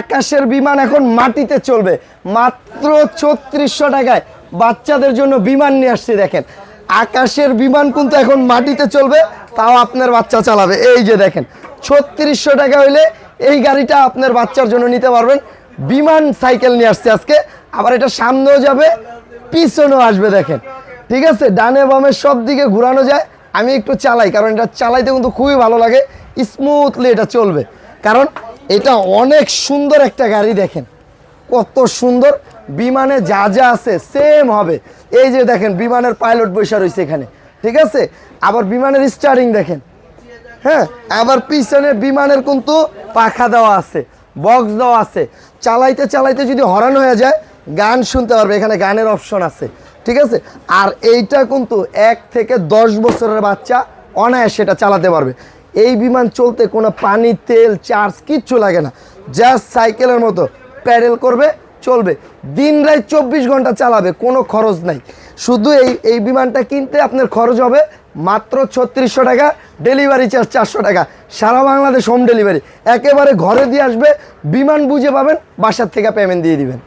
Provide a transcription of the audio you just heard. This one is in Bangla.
আকাশের বিমান এখন মাটিতে চলবে। মাত্র ছত্রিশশো টাকায় বাচ্চাদের জন্য বিমান নিয়ে আসছি, দেখেন। আকাশের বিমান কিন্তু এখন মাটিতে চলবে, তাও আপনার বাচ্চা চালাবে। এই যে দেখেন, ছত্রিশশো টাকা হইলে এই গাড়িটা আপনার বাচ্চার জন্য নিতে পারবেন। বিমান সাইকেল নিয়ে আসছে আজকে। আবার এটা সামনেও যাবে, পিছনেও আসবে, দেখেন। ঠিক আছে, ডানে বামে সব দিকে ঘুরানো যায়। আমি একটু চালাই, কারণ এটা চালাইতে কিন্তু খুবই ভালো লাগে। স্মুথলি এটা চলবে। কারণ এটা অনেক সুন্দর একটা গাড়ি দেখেন। কত সুন্দর, বিমানে যা যা আছে সেম হবে। এই যে দেখেন, বিমানের পাইলট বসে রয়েছে এখানে, ঠিক আছে? আবার বিমানের স্টারিং দেখেন। হ্যাঁ আবার পিছনে বিমানের কিন্তু পাখা দেওয়া আছে বক্স দেওয়া আছে। চালাইতে চালাইতে যদি হরান হয়ে যায়, গান শুনতে পারবে, এখানে গানের অপশন আছে, ঠিক আছে? আর এইটা কিন্তু এক থেকে দশ বছরের বাচ্চা অনায়াসে এটা চালাতে পারবে। এই বিমান চলতে কোনো পানি, তেল চার্জ কিচ্ছু লাগে না। জাস্ট সাইকেলের মতো প্যাডেল করবে, চলবে। দিন রাত চব্বিশ ঘণ্টা চালাবে, কোনো খরচ নাই। শুধু এই এই বিমানটা কিনতে আপনার খরচ হবে মাত্র ছত্রিশশো টাকা ডেলিভারি চার্জ চারশো টাকা। সারা বাংলাদেশ হোম ডেলিভারি একেবারে ঘরে দিয়ে আসবে, বিমান বুঝে পাবেন, বাসার থেকে পেমেন্ট দিয়ে দিবেন।